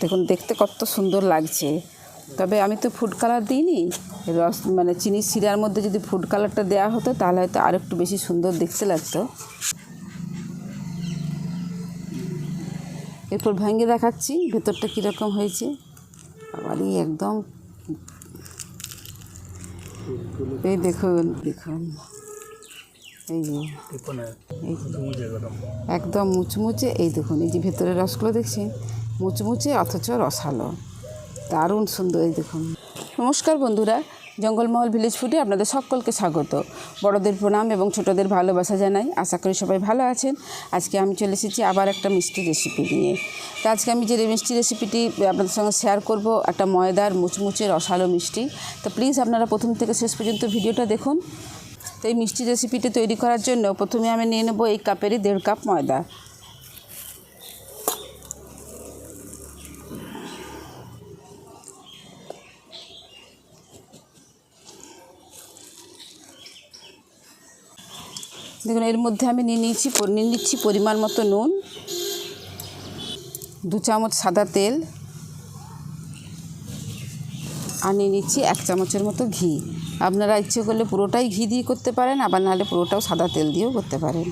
দেখুন, দেখতে কত সুন্দর লাগছে। তবে আমি তো ফুড কালার দিইনি। রস মানে চিনি শিরার মধ্যে যদি ফুড কালারটা দেওয়া হতো, তাহলে হয়তো আর একটু বেশি সুন্দর দেখতে লাগতো। এরপর ভেঙে দেখাচ্ছি, ভেতরটা কীরকম হয়েছে। আবারই একদম। এই দেখুন দেখুন। এই যে একদম মুচমুচে এই দেখুন এই যে ভেতরের রসগুলো দেখছেন? মুচমুচে অথচ রসালো। দারুণ সুন্দর এই দেখুন। নমস্কার বন্ধুরা জঙ্গলমহল ভিলেজ ফুডে আপনাদের সকলকে স্বাগত। বড়দের প্রণাম এবং ছোটদের ভালোবাসা জানাই। আশা করি সবাই ভালো আছেন। আজকে আমি চলে এসেছি আবার একটা মিষ্টি রেসিপি নিয়ে। তো আজকে আমি যে মিষ্টি রেসিপিটি আপনাদের সঙ্গে শেয়ার করব একটা ময়দার মুচমুচে রসালো মিষ্টি। তো প্লিজ আপনারা প্রথম থেকে শেষ পর্যন্ত ভিডিওটা দেখুন। তো এই মিষ্টি রেসিপিটি তৈরি করার জন্য প্রথমে আমি নিয়ে নেব এই কাপেরই দেড় কাপ ময়দা। দেখুন, এর মধ্যে আমি নিয়ে নিয়েছি নিয়ে নিচ্ছি পরিমাণ মতো নুন, দু চামচ সাদা তেল, আর নিয়ে নিচ্ছি এক চামচের মতো ঘি। আপনারা ইচ্ছে করলে পুরোটাই ঘি দিয়ে করতে পারেন, আবার নাহলে পুরোটাও সাদা তেল দিয়েও করতে পারেন।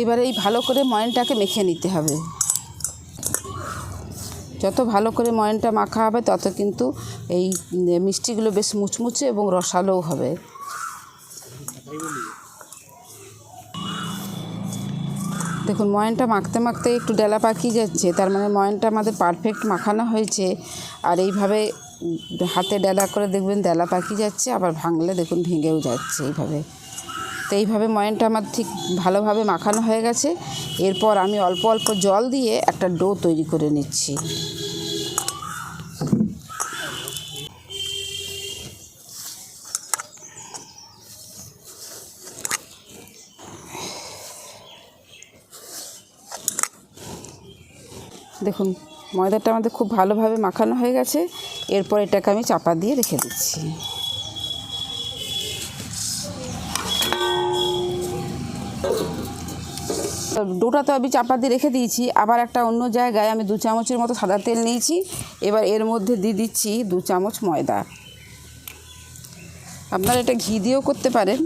এবারে এই ভালো করে ময়নটাকে মেখে নিতে হবে। যত ভালো করে ময়নটা মাখা হবে, তত কিন্তু এই মিষ্টিগুলো বেশ মুচমুচে এবং রসালোও হবে। দেখুন, ময়নটা মাখতে মাখতে একটু ডেলা পাকিয়ে যাচ্ছে। তার মানে ময়নটা আমাদের পারফেক্ট মাখানো হয়েছে। আর এইভাবে হাতে ডেলা করে দেখবেন ডেলা পাকিয়ে যাচ্ছে, আবার ভাঙলে দেখুন ভেঙেও যাচ্ছে এইভাবে। তো এইভাবে ময়নটা আমার ঠিক ভালোভাবে মাখানো হয়ে গেছে। এরপর আমি অল্প অল্প জল দিয়ে একটা ডো তৈরি করে নিচ্ছি। দেখুন, ময়দাটা আমাদের খুব ভালোভাবে মাখানো হয়ে গেছে। এরপর এটাকে আমি চাপা দিয়ে রেখে দিচ্ছি। ডোটা তো আমি চাপা দিয়ে রেখে দিয়েছি। আবার একটা অন্য জায়গায় আমি দু চামচের মতো সাদা তেল নিয়েছি। এবার এর মধ্যে দিয়ে দিচ্ছি দু চামচ ময়দা। আপনারা এটা ঘি দিয়েও করতে পারেন।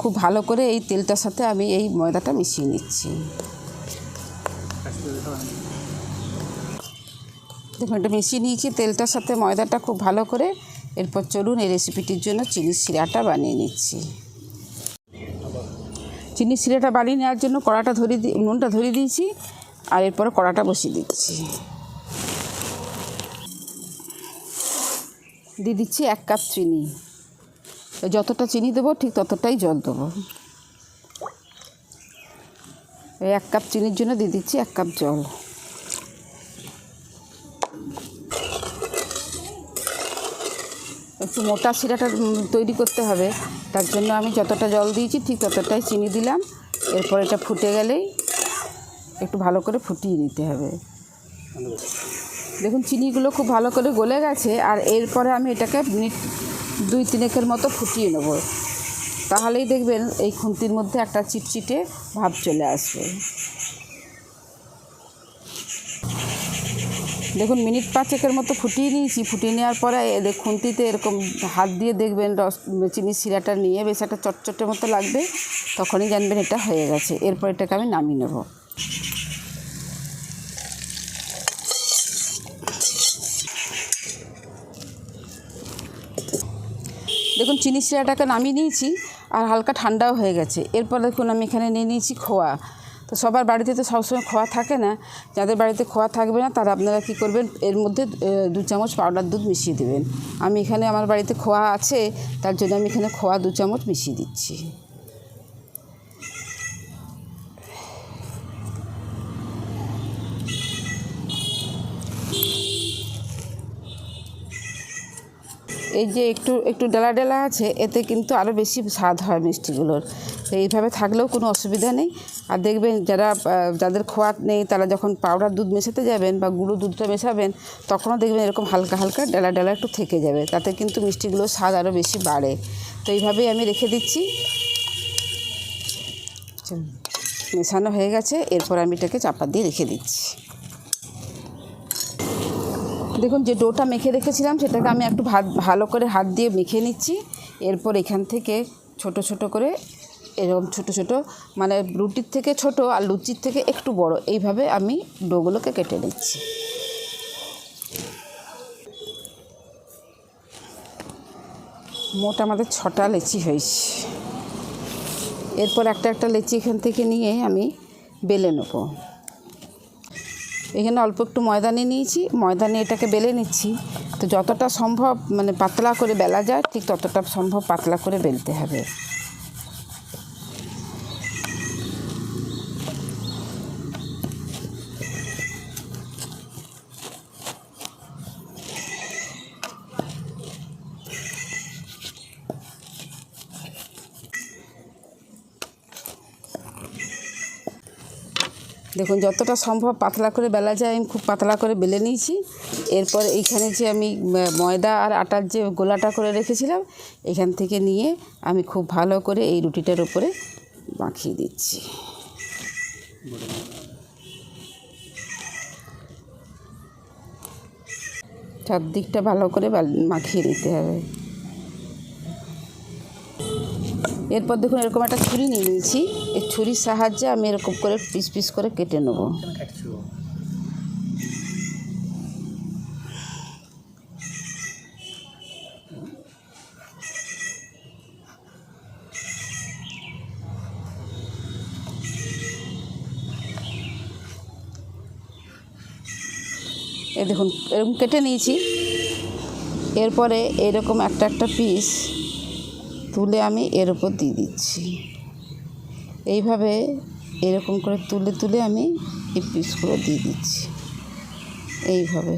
খুব ভালো করে এই তেলটার সাথে আমি এই ময়দাটা মিশিয়ে নিচ্ছি। দেখুন এটা মিশিয়ে নিয়েছি তেলটার সাথে ময়দাটা খুব ভালো করে। এরপর চলুন এই রেসিপিটির জন্য চিনির শিরাটা বানিয়ে নিচ্ছি। চিনির শিরাটা বানিয়ে নেওয়ার জন্য কড়াটা ধরিয়ে দিয়ে নুনটা ধরিয়ে দিয়েছি আর এরপরে কড়াটা বসিয়ে দিচ্ছি। দিয়ে দিচ্ছি এক কাপ চিনি। যতটা চিনি দেবো ঠিক ততটাই জল দেবো। এই এক কাপ চিনির জন্য দিয়ে দিচ্ছি এক কাপ জল। একটু মোটা শিরাটা তৈরি করতে হবে। তার জন্য আমি যতটা জল দিয়েছি ঠিক ততটাই চিনি দিলাম। এরপর এটা ফুটে গেলেই একটু ভালো করে ফুটিয়ে নিতে হবে। দেখুন চিনিগুলো খুব ভালো করে গলে গেছে আর এরপরে আমি এটাকে মিনিট দুই তিনেকের মতো ফুটিয়ে নেব। তাহলেই দেখবেন এই খুন্তির মধ্যে একটা চিটচিটে ভাব চলে আসবে। দেখুন, মিনিট পাঁচেকের মতো ফুটিয়ে নিয়েছি। ফুটিয়ে নেওয়ার পরে এদের খুন্তিতে এরকম হাত দিয়ে দেখবেন রস, চিনি শিরাটা নিয়ে বেশ একটা চটচটের মতো লাগবে, তখনই জানবেন এটা হয়ে গেছে। এরপর এটাকে আমি নামিয়ে নেব। দেখুন, চিনি শিরাটাকে নামিয়ে নিয়েছি আর হালকা ঠান্ডাও হয়ে গেছে। এরপর দেখুন, আমি এখানে নিয়ে নিয়েছি খোয়া। তো সবার বাড়িতে তো সবসময় খোয়া থাকে না। যাদের বাড়িতে খোয়া থাকবে না, তারা আপনারা কী করবেন, এর মধ্যে দু চামচ পাউডার দুধ মিশিয়ে দেবেন। আমি এখানে আমার বাড়িতে খোয়া আছে, তার জন্য আমি এখানে খোয়া দু চামচ মিশিয়ে দিচ্ছি। এই যে একটু একটু ডেলা ডেলা আছে, এতে কিন্তু আরও বেশি স্বাদ হয় মিষ্টিগুলোর। তো এইভাবে থাকলেও কোনো অসুবিধা নেই। আর দেখবেন যারা যাদের খোয়া নেই, তারা যখন পাউডার দুধ মেশাতে যাবেন বা গুঁড়ো দুধটা মেশাবেন, তখনও দেখবেন এরকম হালকা হালকা ডেলা ডেলা একটু থেকে যাবে। তাতে কিন্তু মিষ্টিগুলোর স্বাদ আরও বেশি বাড়ে। তো এইভাবেই আমি রেখে দিচ্ছি। মেশানো হয়ে গেছে। এরপর আমি এটাকে চাপা দিয়ে রেখে দিচ্ছি। দেখুন যে ডোটা মেখে রেখেছিলাম, সেটাকে আমি একটু ভাত, ভালো করে হাত দিয়ে মেখে নিচ্ছি। এরপর এখান থেকে ছোট ছোট করে এরকম ছোট ছোট মানে রুটির থেকে ছোট আর লুচির থেকে একটু বড়, এইভাবে আমি ডোগুলোকে কেটে নিচ্ছি। মোট আমাদের ছটা লেচি হয়েছে। এরপর একটা একটা লেচি এখান থেকে নিয়ে আমি বেলে নেব। এখানে অল্প একটু ময়দা নিয়ে নিয়েছি ময়দা নিয়ে এটাকে বেলে নিচ্ছি। তো যতটা সম্ভব মানে পাতলা করে বেলা যায়, ঠিক ততটা সম্ভব পাতলা করে বেলতে হবে। দেখুন, যতটা সম্ভব পাতলা করে বেলা যায়, আমি খুব পাতলা করে বেলে নিয়েছি। এরপর এইখানে যে আমি ময়দা আর আটার যে গোলাটা করে রেখেছিলাম, এখান থেকে নিয়ে আমি খুব ভালো করে এই রুটিটার উপরে মাখিয়ে দিচ্ছি। চারদিকটা ভালো করে মাখিয়ে নিতে হবে। এরপর দেখুন এরকম একটা ছুরি নিয়ে নিয়েছি। এই ছুরির সাহায্যে আমি এরকম করে পিস পিস করে কেটে নেব। এই দেখুন, এরকম কেটে নিয়েছি। এরপরে এরকম একটা একটা পিস তুলে আমি এর উপর দিয়ে দিচ্ছি। এইভাবে এরকম করে তুলে তুলে আমি এই পিসগুলো দিয়ে দিচ্ছি। এইভাবে।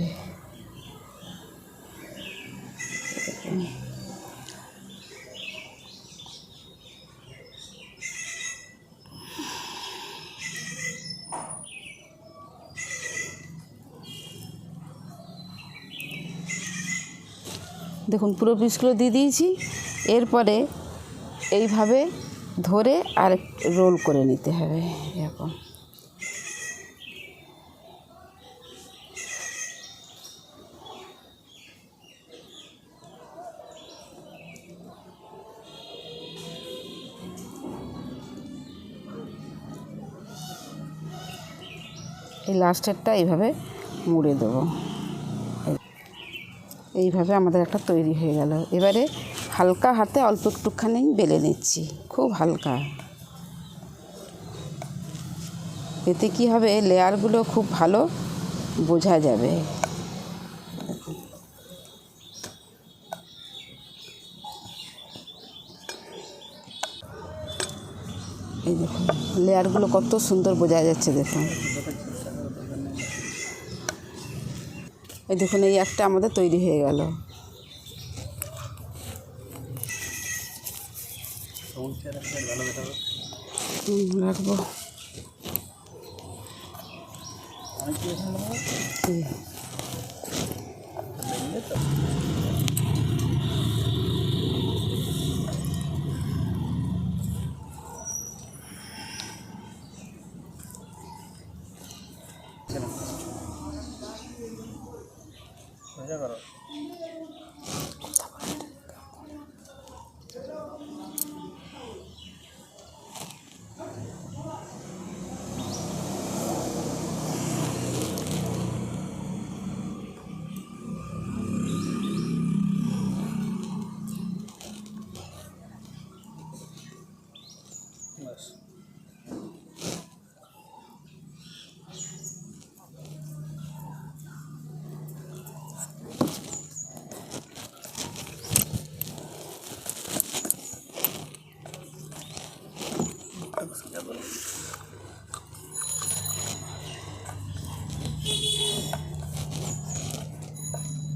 দেখুন, পুরো পিসগুলো দিয়ে দিয়েছি। এরপরে এইভাবে ধরে আর রোল করে নিতে হবে, এরকম। এই লাস্টেরটা এইভাবে মুড়ে দেবো। এইভাবে আমাদের একটা তৈরি হয়ে গেল। এবারে হালকা হাতে অল্প একটুখানি বেলে নিচ্ছি, খুব হালকা। এতে কি হবে, লেয়ারগুলো খুব ভালো বোঝা যাবে। এই দেখুন, লেয়ারগুলো কত সুন্দর বোঝা যাচ্ছে, দেখুন। এই দেখুন, এই একটা আমাদের তৈরি হয়ে গেল। রাখব।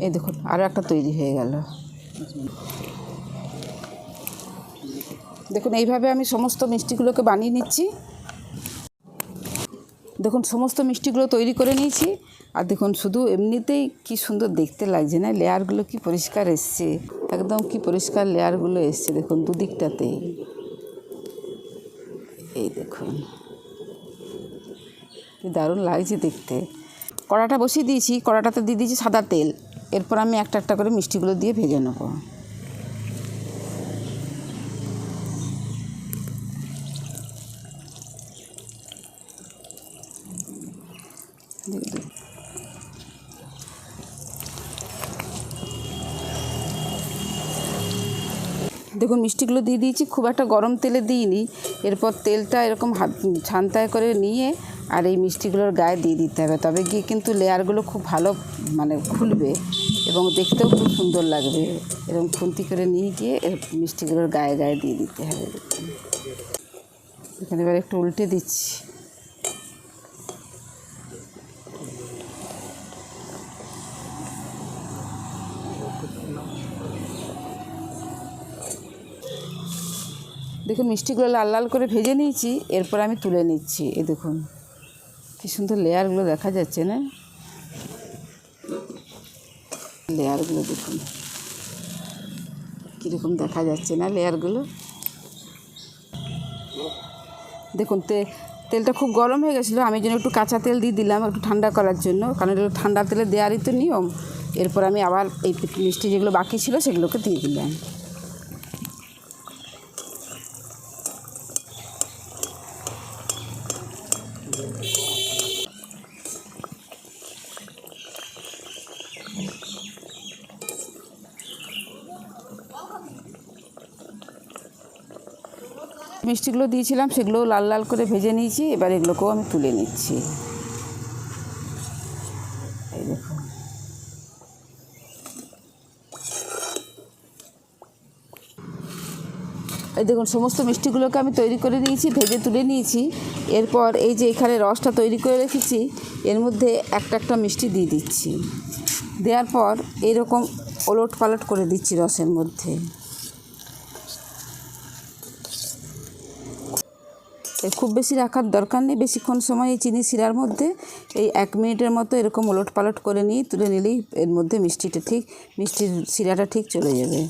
এই। দেখুন আরও একটা তৈরি হয়ে গেল। দেখুন, এইভাবে আমি সমস্ত মিষ্টিগুলোকে বানিয়ে নিচ্ছি। দেখুন, সমস্ত মিষ্টিগুলো তৈরি করে নিয়েছি। আর দেখুন, শুধু এমনিতেই কি সুন্দর দেখতে লাগছে না, লেয়ারগুলো কি পরিষ্কার এসছে। একদম কি পরিষ্কার লেয়ারগুলো এসছে, দেখুন দুদিকটাতেই এই দেখুন দারুণ লাগছে দেখতে। কড়াটা বসিয়ে দিয়েছি, কড়াটাতে দিয়ে দিয়েছি সাদা তেল। এরপর আমি একটা একটা করে মিষ্টিগুলো দিয়ে ভেজে নেব। দেখুন, মিষ্টিগুলো দিয়ে দিয়েছি, খুব একটা গরম তেলে দিইনি। এরপর তেলটা এরকম হাত ছান্তায় করে নিয়ে আর এই মিষ্টিগুলোর গায়ে দিয়ে দিতে হবে। তবে গিয়ে কিন্তু লেয়ারগুলো খুব ভালো মানে খুলবে এবং দেখতেও খুব সুন্দর লাগবে। এরকম খুন্তি করে নিয়ে গিয়ে মিষ্টিগুলোর গায়ে গায়ে দিয়ে দিতে হবে। এখানে এবার একটু উল্টে দিচ্ছি। দেখুন, মিষ্টিগুলো লাল লাল করে ভেজে নিয়েছি, এরপর আমি তুলে নিচ্ছি এই দেখুন। কি সুন্দর লেয়ারগুলো দেখা যাচ্ছে না? লেয়ারগুলো দেখুন। কীরকম দেখা যাচ্ছে না লেয়ারগুলো দেখুন, তে, তেলটা খুব গরম হয়ে গেছিল, আমি যেন একটু কাঁচা তেল দিয়ে দিলাম একটু ঠান্ডা করার জন্য, কারণ এটা ঠান্ডা তেলে দেওয়ারই তো নিয়ম। এরপর আমি আবার এই মিষ্টি যেগুলো বাকি ছিল সেগুলোকে দিয়ে দিলাম। মিষ্টিগুলো দিয়েছিলাম সেগুলো লাল লাল করে ভেজে নিয়েছি, এবার এগুলোকেও আমি তুলে নিচ্ছি। এই দেখুন। এই দেখুন, সমস্ত মিষ্টিগুলোকে আমি তৈরি করে নিয়েছি, ভেজে তুলে নিয়েছি। এরপর এই যে এখানে রসটা তৈরি করে রেখেছি, এর মধ্যে একটা একটা মিষ্টি দিয়ে দিচ্ছি। দেওয়ার পর এইরকম ওলট পালট করে দিচ্ছি রসের মধ্যে। খুব বেশি রাখার দরকার নেই। বেশিক্ষণ সময় এই চিনি শিরার মধ্যে, এই এক মিনিটের মতো এরকম ওলট পালট করে নিয়ে, তুলে নিলেই এর মধ্যে মিষ্টিটা ঠিক, মিষ্টির শিরাটা ঠিক চলে যাবে।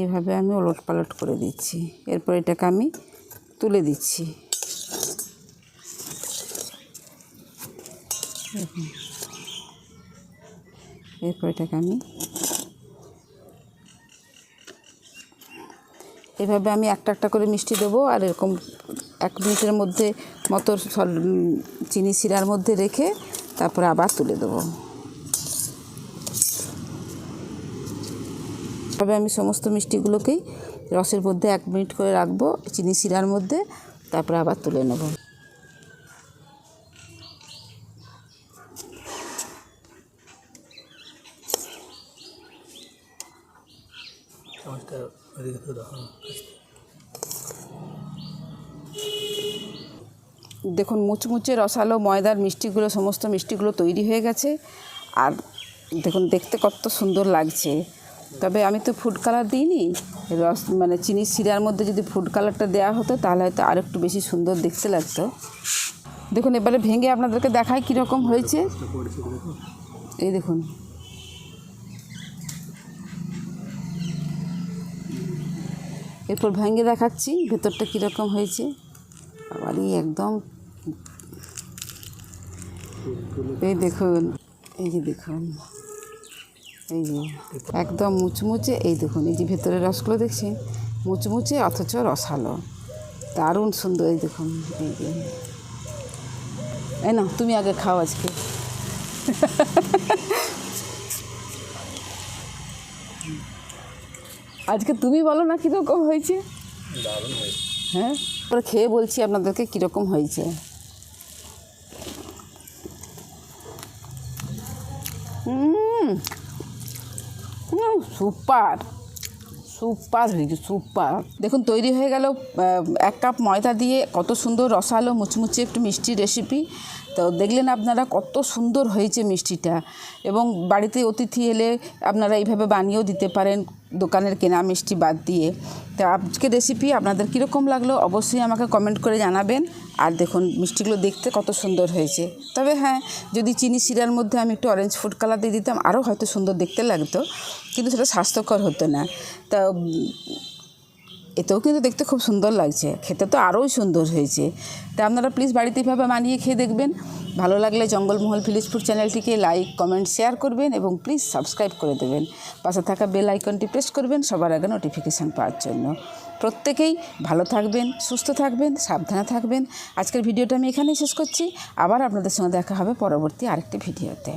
এইভাবে আমি ওলট পালট করে দিচ্ছি। এরপর এটাকে আমি তুলে দিচ্ছি। এরপর এটাকে আমি এভাবে আমি একটা একটা করে মিষ্টি দেবো আর এরকম এক মিনিটের মধ্যে মতো চিনি শিরার মধ্যে রেখে তারপরে আবার তুলে দেবো। তবে আমি সমস্ত মিষ্টিগুলোকেই রসের মধ্যে এক মিনিট করে রাখব, চিনি শিরার মধ্যে, তারপরে আবার তুলে নেব চামচটা ওদিকে তো রাখো দেখুন, মুচমুচে রসালো ময়দার মিষ্টিগুলো, সমস্ত মিষ্টিগুলো তৈরি হয়ে গেছে। আর দেখুন, দেখতে কত সুন্দর লাগছে। তবে আমি তো ফুড কালার দিইনি। রস মানে চিনি শিরার মধ্যে যদি ফুড কালারটা দেওয়া হতো, তাহলে হয়তো আর একটু বেশি সুন্দর দেখতে লাগতো। দেখুন, এবারে ভেঙে আপনাদেরকে দেখায় কীরকম হয়েছে। এই দেখুন। এরপর ভেঙে দেখাচ্ছি, ভেতরটা কীরকম হয়েছে। আবারই একদম এই দেখুন এই যে দেখুন। এই যে একদম মুচমুচে এই দেখুন এই যে ভেতরের রসগুলো দেখছেন? মুচমুচে অথচ রসালো। দারুণ সুন্দর এই দেখুন এই যে। এই না তুমি আগে খাও আজকে। আজকে তুমি বলো না কীরকম হয়েছে? হয়েছে। হ্যাঁ? পরে খেয়ে বলছি আপনাদেরকে কীরকম হয়েছে। সুপার সুপার হয়েছে সুপার। দেখুন, তৈরি হয়ে গেল এক কাপ ময়দা দিয়ে কত সুন্দর রসালো, মুচমুচে একটু মিষ্টি রেসিপি তো দেখলেন আপনারা কত সুন্দর হয়েছে মিষ্টিটা। এবং বাড়িতে অতিথি এলে আপনারা এইভাবে বানিয়েও দিতে পারেন, দোকানের কেনা মিষ্টি বাদ দিয়ে। তো আজকে রেসিপি আপনাদের কীরকম লাগল অবশ্যই আমাকে কমেন্ট করে জানাবেন। আর দেখুন, মিষ্টিগুলো দেখতে কত সুন্দর হয়েছে। তবে হ্যাঁ যদি চিনি শিরার মধ্যে আমি একটু অরেঞ্জ ফুড কালার দিয়ে দিতাম আরও হয়তো সুন্দর দেখতে লাগতো। কিন্তু সেটা স্বাস্থ্যকর হতো না। তা এতেও কিন্তু দেখতে খুব সুন্দর লাগছে। খেতে তো আরোই সুন্দর হয়েছে। তা আপনারা প্লিজ বাড়িতে এভাবে বানিয়ে খেয়ে দেখবেন। ভালো লাগলে জঙ্গলমহল ফুড চ্যানেলটিকে লাইক কমেন্ট শেয়ার করবেন এবং প্লিজ সাবস্ক্রাইব করে দেবেন। পাশে থাকা বেল আইকনটি প্রেস করবেন, সবার আগে নোটিফিকেশান পাওয়ার জন্য। প্রত্যেকেই ভালো থাকবেন, সুস্থ থাকবেন, সাবধানে থাকবেন। আজকের ভিডিওটা আমি এখানেই শেষ করছি। আবার আপনাদের সঙ্গে দেখা হবে পরবর্তী আরেকটি ভিডিওতে